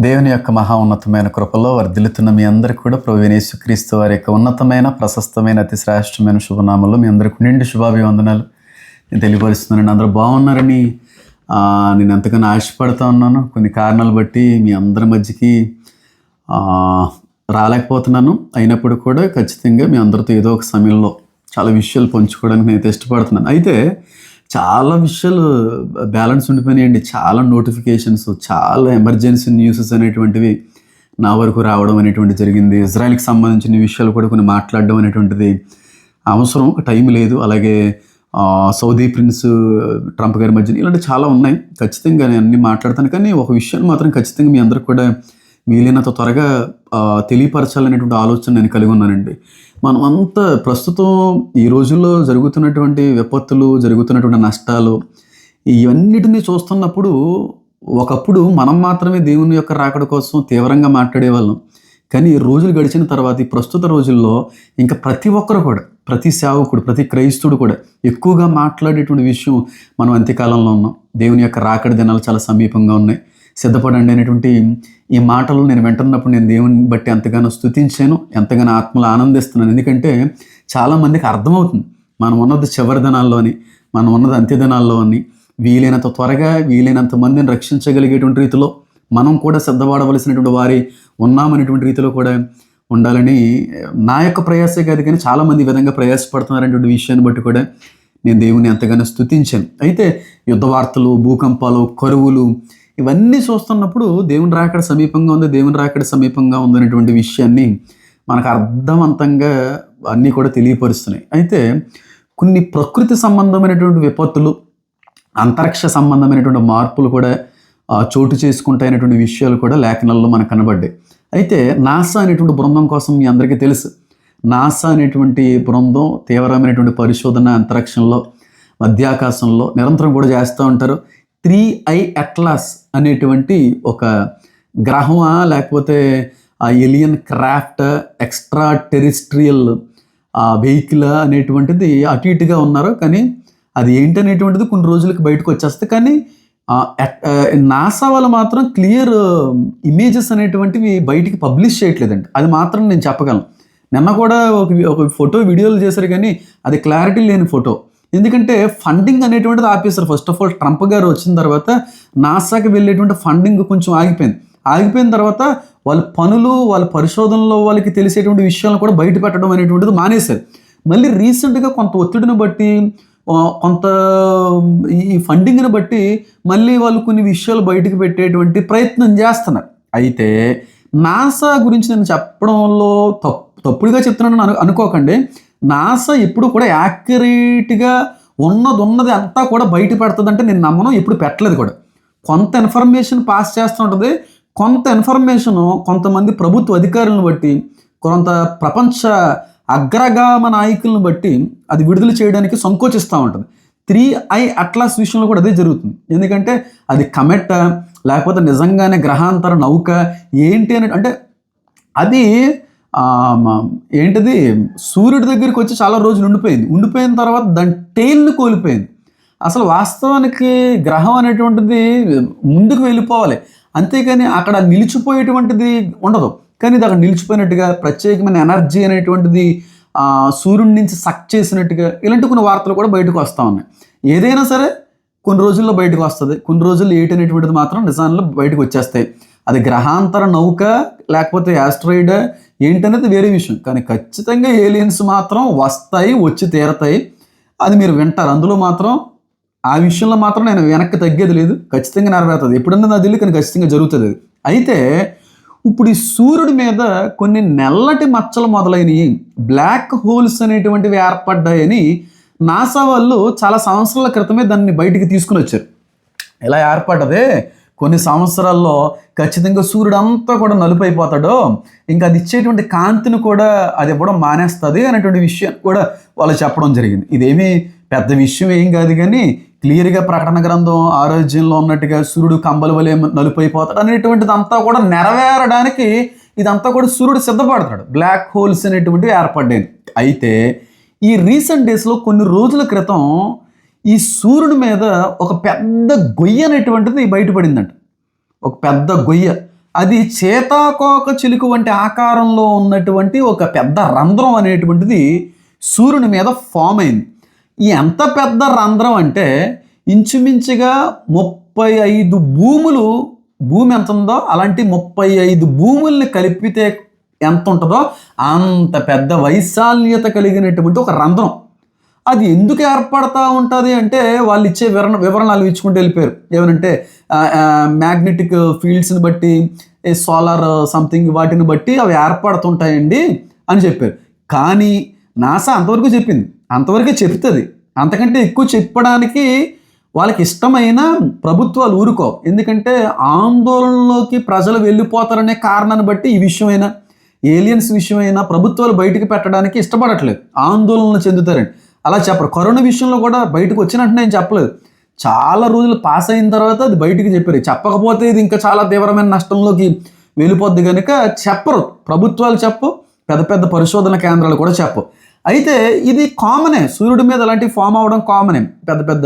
దేవుని యొక్క మహా ఉన్నతమైన కృపలో వర్ధిల్లుతున్న మీ అందరికీ కూడా ప్రభు క్రీస్తు వారి యొక్క ఉన్నతమైన ప్రశస్తమైన అతి శ్రేష్టమైన శుభనామంలో మీ అందరికీ నిండి శుభాభివందనాలు. నేను తెలియపరుస్తున్నాను. అందరూ బాగున్నారని నేను ఎంతగానో ఆశపడుతూ ఉన్నాను. కొన్ని కారణాలు బట్టి మీ అందరి మధ్యకి రాలేకపోతున్నాను. అయినప్పుడు కూడా ఖచ్చితంగా మీ అందరితో ఏదో ఒక సమయంలో చాలా విషయాలు పంచుకోవడానికి నేను ఇష్టపడుతున్నాను. అయితే చాలా విషయాలు బ్యాలెన్స్ ఉండిపోయినాయండి. చాలా నోటిఫికేషన్స్ చాలా ఎమర్జెన్సీ న్యూసెస్ అనేటువంటివి నా వరకు రావడం అనేటువంటి జరిగింది. ఇజ్రాయెల్కి సంబంధించిన విషయాలు కూడా కొన్ని మాట్లాడడం అనేటువంటిది అవసరం ఒక టైం లేదు. అలాగే సౌదీ ప్రిన్స్ ట్రంప్ గారి మధ్య ఇలాంటి చాలా ఉన్నాయి. ఖచ్చితంగా నేను అన్ని మాట్లాడతాను. కానీ ఒక విషయాన్ని మాత్రం ఖచ్చితంగా మీ అందరికి కూడా వీలైనంత త్వరగా తెలియపరచాలనేటువంటి ఆలోచన నేను కలిగి ఉన్నానండి. మనం అంతా ప్రస్తుతం ఈ రోజుల్లో జరుగుతున్నటువంటి విపత్తులు జరుగుతున్నటువంటి నష్టాలు ఇవన్నిటిని చూస్తున్నప్పుడు ఒకప్పుడు మనం మాత్రమే దేవుని యొక్క రాకడ కోసం తీవ్రంగా మాట్లాడేవాళ్ళం. కానీ ఈ రోజులు గడిచిన తర్వాత ఈ ప్రస్తుత రోజుల్లో ఇంకా ప్రతి ఒక్కరు కూడా ప్రతి సేవకుడు ప్రతి క్రైస్తుడు కూడా ఎక్కువగా మాట్లాడేటువంటి విషయం మనం అంత్యకాలంలో ఉన్నాం. దేవుని యొక్క రాకడ దినాలు చాలా సమీపంగా ఉన్నాయి. సిద్ధపడండి అనేటువంటి ఈ మాటలు నేను వింటున్నప్పుడు నేను దేవుని బట్టి ఎంతగానో స్థుతించాను ఎంతగానో ఆత్మలు ఆనందిస్తున్నాను. ఎందుకంటే చాలామందికి అర్థమవుతుంది. మనం ఉన్నది చివరి దినాల్లోని మనం ఉన్నది అంత్యదినాల్లో అని వీలైనంత త్వరగా వీలైనంత మందిని రక్షించగలిగేటువంటి రీతిలో మనం కూడా సిద్ధపడవలసినటువంటి వారి ఉన్నామనేటువంటి రీతిలో కూడా ఉండాలని నా యొక్క ప్రయాసే కాదు కానీ చాలామంది ఈ విధంగా ప్రయాసపడుతున్నారనేటువంటి విషయాన్ని బట్టి కూడా నేను దేవుని ఎంతగానో స్థుతించాను అయితే యుద్ధ వార్తలు భూకంపాలు కరువులు ఇవన్నీ చూస్తున్నప్పుడు దేవుని రాకడ సమీపంగా ఉంది దేవుని రాకడ సమీపంగా ఉంది అనేటువంటి విషయాన్ని మనకు అర్థవంతంగా అన్నీ కూడా తెలియపరుస్తున్నాయి. అయితే కొన్ని ప్రకృతి సంబంధమైనటువంటి విపత్తులు అంతరిక్ష సంబంధమైనటువంటి మార్పులు కూడా చోటు చేసుకుంటాయనేటువంటి విషయాలు కూడా లేఖనాల్లో మనకు కనబడ్డాయి. అయితే నాసా అనేటువంటి బృందం కోసం మీ అందరికీ తెలుసు. నాసా అనేటువంటి బృందం తీవ్రమైనటువంటి పరిశోధన అంతరిక్షంలో మధ్యాకాశంలో నిరంతరం కూడా చేస్తూ ఉంటారు. త్రీ ఐ అట్లాస్ అనేటువంటి ఒక గ్రహమా లేకపోతే ఆ alien craft extraterrestrial vehicle అనేటువంటిది అటు ఇటుగా ఉన్నారు కానీ అది ఏంటి అనేటువంటిది కొన్ని రోజులకి బయటకు వచ్చేస్తుంది కానీ నాసా వాళ్ళు మాత్రం క్లియర్ ఇమేజెస్ అనేటువంటివి బయటికి పబ్లిష్ చేయట్లేదండి అది మాత్రం నేను చెప్పగలను. నిన్న కూడా ఒక ఒక ఫోటో వీడియోలు చేశారు కానీ అది క్లారిటీ లేని ఫోటో. ఎందుకంటే ఫండింగ్ అనేటువంటిది ఆపేశారు. ఫస్ట్ ఆఫ్ ఆల్ ట్రంప్ గారు వచ్చిన తర్వాత నాసాకి వెళ్ళేటువంటి ఫండింగ్ కొంచెం ఆగిపోయింది. ఆగిపోయిన తర్వాత వాళ్ళ పనులు వాళ్ళ పరిశోధనలో వాళ్ళకి తెలిసేటువంటి విషయాలను కూడా బయట పెట్టడం అనేటువంటిది మానేశారు. మళ్ళీ రీసెంట్గా కొంత ఒత్తిడిని బట్టి కొంత ఈ ఫండింగ్ని బట్టి మళ్ళీ వాళ్ళు కొన్ని విషయాలు బయటకు పెట్టేటువంటి ప్రయత్నం చేస్తున్నారు. అయితే నాసా గురించి నేను చెప్పడంలో తప్పు తప్పుడుగా చెప్తున్నాను అను అనుకోకండి. నాసా ఎప్పుడు కూడా యాక్యురేట్గా ఉన్నది ఉన్నది అంతా కూడా బయట పెడుతుందంటే నేను నమ్మను ఇప్పుడు పెట్టలేదు కూడా. కొంత ఇన్ఫర్మేషన్ పాస్ చేస్తూ ఉంటుంది. కొంత ఇన్ఫర్మేషన్ కొంతమంది ప్రభుత్వ అధికారులను బట్టి కొంత ప్రపంచ అగ్రగామ నాయకులను బట్టి అది విడుదల చేయడానికి సంకోచిస్తూ ఉంటుంది. త్రీ ఐ అట్లాస్ విషయంలో కూడా అదే జరుగుతుంది. ఎందుకంటే అది కమెట్ లేకపోతే నిజంగానే గ్రహాంతర నౌక ఏంటి అని అంటే అది ఏంటిది? సూర్యుడి దగ్గరికి వచ్చి చాలా రోజులు ఉండిపోయింది. ఉండిపోయిన తర్వాత దాని టైల్ని కోల్పోయింది. అసలు వాస్తవానికి గ్రహం అనేటువంటిది ముందుకు వెళ్ళిపోవాలి. అంతేకాని అక్కడ నిలిచిపోయేటువంటిది ఉండదు. కానీ ఇది అక్కడ నిలిచిపోయినట్టుగా ప్రత్యేకమైన ఎనర్జీ అనేటువంటిది సూర్యుడి నుంచి సక్ చేసినట్టుగా ఇలాంటి కొన్ని వార్తలు కూడా బయటకు వస్తూ ఉన్నాయి. ఏదైనా సరే కొన్ని రోజుల్లో బయటకు వస్తుంది. కొన్ని రోజుల్లో ఏటి అనేటువంటిది మాత్రం నిజాల్లో బయటకు వచ్చేస్తాయి. అది గ్రహాంతర నౌక లేకపోతే యాస్ట్రాయిడ్ ఏంటనేది వేరే విషయం. కానీ ఖచ్చితంగా ఏలియన్స్ మాత్రం వస్తాయి వచ్చి తీరతాయి. అది మీరు వింటారు. అందులో మాత్రం ఆ విషయంలో మాత్రం నేను వెనక్కి తగ్గేది లేదు. ఖచ్చితంగా నెరవేరుతుంది. ఎప్పుడన్నా నా తెలియదు కానీ ఖచ్చితంగా జరుగుతుంది అది. అయితే ఇప్పుడు ఈ సూర్యుడి మీద కొన్ని నల్లటి మచ్చలు మొదలైనవి బ్లాక్ హోల్స్ అనేటువంటివి ఏర్పడ్డాయని నాసా వాళ్ళు చాలా సంవత్సరాల క్రితమే దాన్ని బయటికి తీసుకుని వచ్చారు. ఇలా ఏర్పడ్డదే? కొన్ని సంవత్సరాల్లో ఖచ్చితంగా సూర్యుడు అంతా కూడా నలుపు అయిపోతాడో ఇంకా అది ఇచ్చేటువంటి కాంతిని కూడా అది ఇవ్వడం మానేస్తుంది అనేటువంటి విషయం కూడా వాళ్ళు చెప్పడం జరిగింది. ఇదేమీ పెద్ద విషయం ఏం కాదు కానీ క్లియర్గా ప్రకటన గ్రంథం ఆరోగ్యంలో ఉన్నట్టుగా సూర్యుడు కంబల వలె నలుపు అయిపోతాడు అనేటువంటిది అంతా కూడా నెరవేరడానికి ఇదంతా కూడా సూర్యుడు సిద్ధపడతాడు. బ్లాక్ హోల్స్ అనేటువంటివి ఏర్పడ్డాయి. అయితే ఈ రీసెంట్ డేస్లో కొన్ని రోజుల క్రితం ఈ సూర్యుడి మీద ఒక పెద్ద గొయ్య అనేటువంటిది బయటపడిందంట. ఒక పెద్ద గొయ్య. అది చేతాకోక చిలుకు వంటి ఆకారంలో ఉన్నటువంటి ఒక పెద్ద రంధ్రం అనేటువంటిది సూర్యుని మీద ఫామ్ అయింది. ఈ ఎంత పెద్ద రంధ్రం అంటే ఇంచుమించుగా ముప్పై ఐదు భూములు భూమి ఎంత ఉందో అలాంటి ముప్పై ఐదు భూముల్ని కలిపితే ఎంత ఉంటుందో అంత పెద్ద వైశాల్యత కలిగినటువంటి ఒక రంధ్రం. అది ఎందుకు ఏర్పడతా ఉంటుంది అంటే వాళ్ళు ఇచ్చే వివరణ వివరణలు ఇచ్చుకుంటూ వెళ్ళిపోయారు. ఏమనంటే మ్యాగ్నెటిక్ ఫీల్డ్స్ని బట్టి సోలార్ సంథింగ్ వాటిని బట్టి అవి ఏర్పడుతుంటాయండి అని చెప్పారు. కానీ నాసా అంతవరకు చెప్పింది. అంతవరకే చెప్తుంది. అంతకంటే ఎక్కువ చెప్పడానికి వాళ్ళకి ఇష్టమైన ప్రభుత్వాలు ఊరుకో ఎందుకంటే ఆందోళనలోకి ప్రజలు వెళ్ళిపోతారనే కారణాన్ని బట్టి ఈ విషయమైనా ఏలియన్స్ విషయమైనా ప్రభుత్వాలు బయటికి పెట్టడానికి ఇష్టపడట్లేదు. ఆందోళనలు చెందుతారండి అలా చెప్పరు. కరోనా విషయంలో కూడా బయటకు వచ్చినట్టు నేను చెప్పలేదు. చాలా రోజులు పాస్ అయిన తర్వాత అది బయటికి చెప్పారు. చెప్పకపోతే ఇది ఇంకా చాలా తీవ్రమైన నష్టంలోకి వెళ్ళిపోద్ది కనుక చెప్పరు. ప్రభుత్వాలు చెప్పు పెద్ద పెద్ద పరిశోధన కేంద్రాలు కూడా చెప్పు అయితే ఇది కామనే. సూర్యుడి మీద అలాంటివి ఫామ్ అవడం కామనే. పెద్ద పెద్ద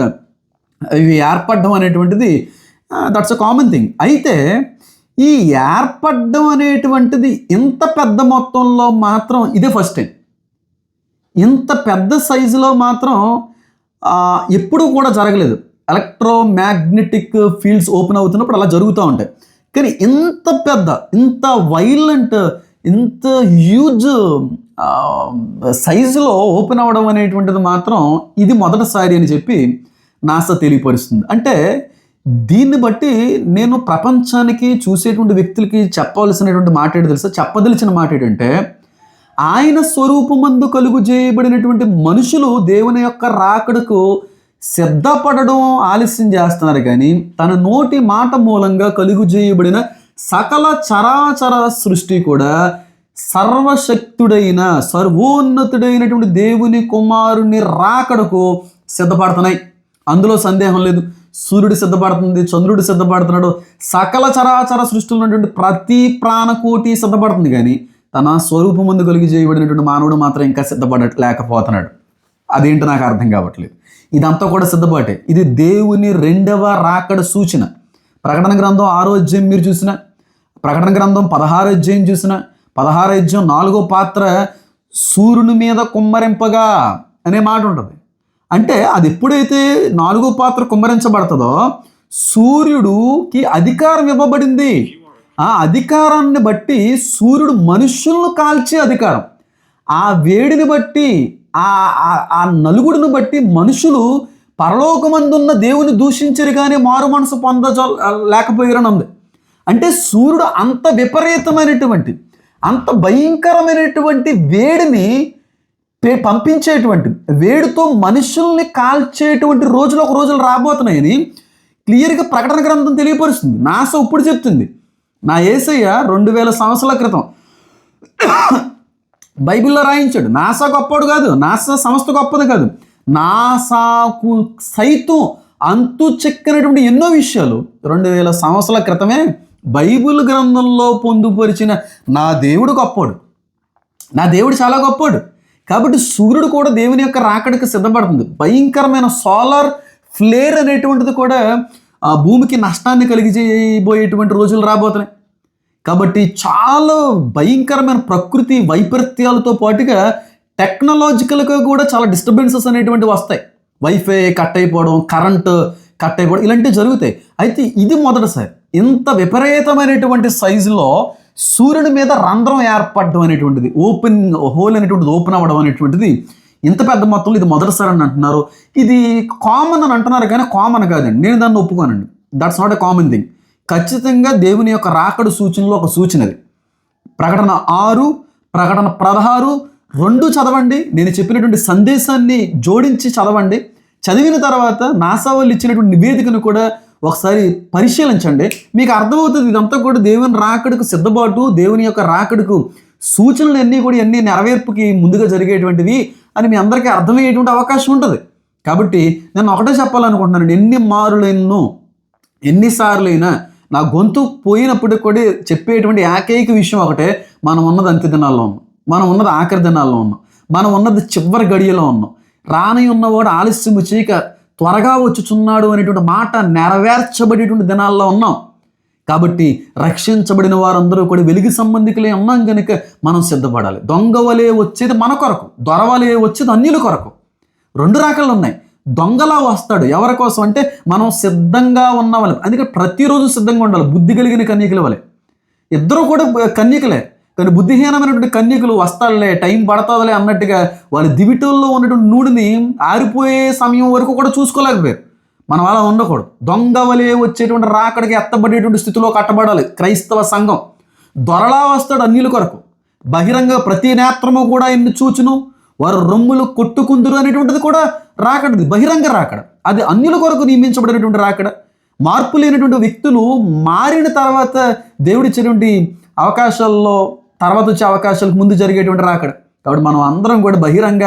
ఇవి ఏర్పడడం అనేటువంటిది దట్స్ అ కామన్ థింగ్ అయితే ఈ ఏర్పడడం అనేటువంటిది ఇంత పెద్ద మొత్తంలో మాత్రం ఇదే ఫస్ట్ టైం ఇంత పెద్ద సైజులో మాత్రం ఎప్పుడూ కూడా జరగలేదు. ఎలక్ట్రోమాగ్నెటిక్ ఫీల్డ్స్ ఓపెన్ అవుతున్నప్పుడు అలా జరుగుతూ ఉంటాయి. కానీ ఇంత పెద్ద ఇంత వైలెంట్ ఇంత హ్యూజ్ సైజులో ఓపెన్ అవ్వడం అనేటువంటిది మాత్రం ఇది మొదటిసారి అని చెప్పి నాసా తెలియపరుస్తుంది. అంటే దీన్ని బట్టి నేను ప్రపంచానికి చూసేటువంటి వ్యక్తులకి చెప్పవలసినటువంటి మాట ఏంటి తెలుసా? చెప్పదలిచిన మాట ఏంటంటే ఆయన స్వరూపమందు కలుగు చేయబడినటువంటి మనుషులు దేవుని యొక్క రాకడకు సిద్ధపడడం ఆలస్యం చేస్తున్నారు కానీ తన నోటి మాట మూలంగా కలుగు చేయబడిన సకల చరాచర సృష్టి కూడా సర్వశక్తుడైన సర్వోన్నతుడైనటువంటి దేవుని కుమారుని రాకడకు సిద్ధపడుతున్నాయి. అందులో సందేహం లేదు. సూర్యుడు సిద్ధపడుతుంది చంద్రుడు సిద్ధపడుతున్నాడు. సకల చరాచర సృష్టిలో ఉన్నటువంటి ప్రతి ప్రాణకోటి సిద్ధపడుతుంది కానీ తన స్వరూపం ముందు కలిగి చేయబడినటువంటి మానవుడు మాత్రం ఇంకా సిద్ధపడలేకపోతున్నాడు అదేంటి నాకు అర్థం కావట్లేదు. ఇదంతా కూడా సిద్ధపాటే. ఇది దేవుని రెండవ రాకడ సూచన. ప్రకటన గ్రంథం ఆరో అధ్యాయం మీరు చూసిన ప్రకటన గ్రంథం పదహారు అధ్యాయం చూసిన పదహారు అధ్యాయం నాలుగో పాత్ర సూర్యుని మీద కుమ్మరింపగా అనే మాట ఉంటుంది. అంటే అది ఎప్పుడైతే నాలుగో పాత్ర కుమ్మరించబడుతుందో సూర్యుడుకి అధికారం ఇవ్వబడింది. ఆ అధికారాన్ని బట్టి సూర్యుడు మనుషులను కాల్చే అధికారం. ఆ వేడిని బట్టి ఆ ఆ- నలుగుడిని బట్టి మనుషులు పరలోకమందున్న దేవుని దూషించరు కానీ మారు మనసు పొందజ లేకపోయారని ఉంది అంటే సూర్యుడు అంత విపరీతమైనటువంటి అంత భయంకరమైనటువంటి వేడిని పంపించేటువంటి వేడితో మనుషుల్ని కాల్చేటువంటి రోజులు ఒక రోజులు రాబోతున్నాయని క్లియర్గా ప్రకటన గ్రంథం తెలియపరుస్తుంది. నాస ఇప్పుడు చెప్తుంది. నా ఏసయ్య రెండు వేల సంవత్సరాల క్రితం బైబిల్లో రాయించాడు. నాసా గొప్పడు కాదు. నాసా సంస్థ గొప్పది కాదు. నాసాకు సైతం అంతు చెక్కనటువంటి ఎన్నో విషయాలు రెండు వేల సంవత్సరాల క్రితమే బైబిల్ గ్రంథంలో పొందుపరిచిన నా దేవుడు గొప్పోడు నా దేవుడు చాలా గొప్పోడు కాబట్టి సూర్యుడు కూడా దేవుని యొక్క రాకడికి సిద్ధపడుతుంది. భయంకరమైన సోలార్ ఫ్లేర్ అనేటువంటిది కూడా ఆ భూమికి నష్టాన్ని కలిగిజేయబోయేటువంటి రోజులు రాబోతున్నాయి. కాబట్టి చాలా భయంకరమైన ప్రకృతి వైపరీత్యాలతో పాటుగా టెక్నాలజికల్గా కూడా చాలా డిస్టర్బెన్సెస్ అనేటువంటి వస్తాయి. వైఫై కట్ అయిపోవడం కరెంట్ కట్ అయిపోవడం ఇలాంటివి జరుగుతాయి. అయితే ఇది మొదటిసారి. ఇంత విపరీతమైనటువంటి సైజులో సూర్యుని మీద రంధ్రం ఏర్పడడం అనేటువంటిది ఓపెన్ హోల్ అనేటువంటిది ఓపెన్ అవ్వడం అనేటువంటిది ఇంత పెద్ద మొత్తంలో ఇది మొదటిసారి అని అంటున్నారు. ఇది కామన్ అని అంటున్నారు కానీ కామన్ కాదండి. నేను దాన్ని ఒప్పుకోనండి. That's not a common thing ఖచ్చితంగా దేవుని యొక్క రాకడు సూచనలో ఒక సూచన అది. ప్రకటన ఆరు ప్రకటన పదహారు రెండు చదవండి. నేను చెప్పినటువంటి సందేశాన్ని జోడించి చదవండి. చదివిన తర్వాత నాసా వాళ్ళు ఇచ్చినటువంటి నివేదికను కూడా ఒకసారి పరిశీలించండి. మీకు అర్థమవుతుంది ఇదంతా కూడా దేవుని రాకడకు సిద్ధపాటు దేవుని యొక్క రాకడకు సూచనలు అన్నీ కూడా అన్ని నెరవేర్పుకి ముందుగా జరిగేటువంటివి. అని మీ అందరికీ అర్థమయ్యేటువంటి అవకాశం ఉంటుంది. కాబట్టి నేను ఒకటే చెప్పాలనుకుంటున్నాను ఎన్ని మారులైనో ఎన్నిసార్లైనా నా గొంతు పోయినప్పటికి కూడా చెప్పేటువంటి ఏకైక విషయం ఒకటే మనం ఉన్నది అంత్య దినాల్లో ఉన్నాం మనం ఉన్నది ఆఖరి దినాల్లో ఉన్నాం మనం ఉన్నది చివరి గడియలో ఉన్నాం. రాని ఉన్నవాడు ఆలస్యము చేయక త్వరగా వచ్చుచున్నాడు అనేటువంటి మాట నెరవేర్చబడేటువంటి దినాల్లో ఉన్నాం. కాబట్టి రక్షించబడిన వారందరూ కూడా వెలుగు సంబంధికులే ఉన్నాం కనుక మనం సిద్ధపడాలి. దొంగ వలే వచ్చేది మన కొరకు దొరవలే వచ్చేది అన్యుల కొరకు. రెండు రకాలు ఉన్నాయి. దొంగలా వస్తాడు. ఎవరి కోసం అంటే మనం సిద్ధంగా ఉన్న వాళ్ళం. అందుకే ప్రతిరోజు సిద్ధంగా ఉండాలి. బుద్ధి కలిగిన కన్యకుల వలె. ఇద్దరు కూడా కన్యకలే. కానీ బుద్ధిహీనమైనటువంటి కన్యకులు వస్తాడులే టైం పడతాదులే అన్నట్టుగా వాళ్ళ దివిటల్లో ఉన్నటువంటి నూడిని ఆరిపోయే సమయం వరకు కూడా చూసుకోలేకపోయారు. మనం అలా ఉండకూడదు. దొంగవలే వచ్చేటువంటి రాకడికి ఎత్తబడేటువంటి స్థితిలో కట్టబడాలి. క్రైస్తవ సంఘం. దొరలా వస్తాడు అన్యుల కొరకు. బహిరంగ ప్రతి నేత్రము కూడా ఎన్ని చూచును? వారు రొమ్ములు కొట్టుకుందురు అనేటువంటిది కూడా రాకడది. బహిరంగ రాకడ. అది అన్యుల కొరకు నియమించబడినటువంటి రాకడ. మార్పు లేనటువంటి వ్యక్తులు మారిన తర్వాత దేవుడిచ్చినటువంటి అవకాశాల్లో తర్వాత వచ్చే అవకాశాలకు ముందు జరిగేటువంటి రాకడ. కాబట్టి మనం అందరం కూడా బహిరంగ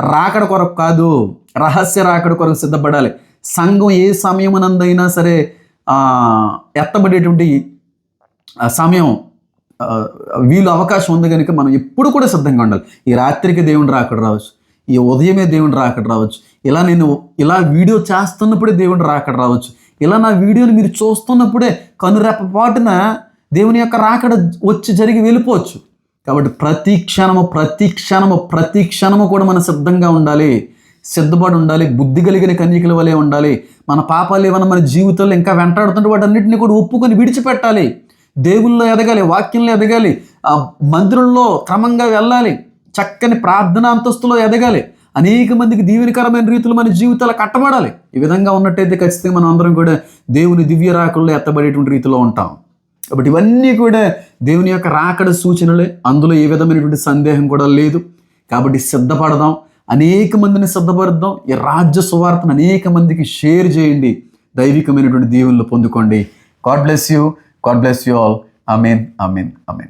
రాకడ కొరకు కాదు రహస్య రాకడ కొరకు సిద్ధపడాలి. సంఘం ఏ సమయమునందైనా సరే ఎత్తబడేటువంటి ఆ సమయం వీలు అవకాశం ఉంది కనుక మనం ఎప్పుడు కూడా సిద్ధంగా ఉండాలి. ఈ రాత్రికి దేవుని రాకడ రావచ్చు ఈ ఉదయమే దేవుని రాకడ రావచ్చు ఇలా నేను ఇలా వీడియో చేస్తున్నప్పుడే దేవుని రాకడ రావచ్చు ఇలా నా వీడియోని మీరు చూస్తున్నప్పుడే కనురెప్పపాటున దేవుని యొక్క రాకడ వచ్చి జరిగి వెళ్ళిపోవచ్చు. కాబట్టి ప్రతి క్షణము ప్రతి క్షణము ప్రతి క్షణము కూడా మనం సిద్ధంగా ఉండాలి. సిద్ధపడి ఉండాలి బుద్ధి కలిగిన కన్యకల వలె ఉండాలి. మన పాపాలు ఏమైనా మన జీవితంలో ఇంకా వెంటాడుతుంటే వాటన్నిటిని కూడా ఒప్పుకొని విడిచిపెట్టాలి. దేవుల్లో ఎదగాలి వాక్యంలో ఎదగాలి ఆ మందిరంలో క్రమంగా వెళ్ళాలి చక్కని ప్రార్థన అంతస్తులో ఎదగాలి. అనేక మందికి దీవెనకరమైన రీతిలో మన జీవితాలు కట్టబడాలి. ఈ విధంగా ఉన్నట్టయితే ఖచ్చితంగా మనం అందరం కూడా దేవుని దివ్య రాకుల్లో ఎత్తబడేటువంటి రీతిలో ఉంటాం. కాబట్టి ఇవన్నీ కూడా దేవుని యొక్క రాకడ సూచనలే. అందులో ఏ విధమైనటువంటి సందేహం కూడా లేదు. కాబట్టి సిద్ధపడదాం. అనేక మందిని సిద్ధపరుద్దాం ఈ రాజ్య సువార్తను అనేక మందికి షేర్ చేయండి. దైవికమైనటువంటి దీవెనలు పొందుకోండి. God bless you. God bless you all. Amin Amin Amin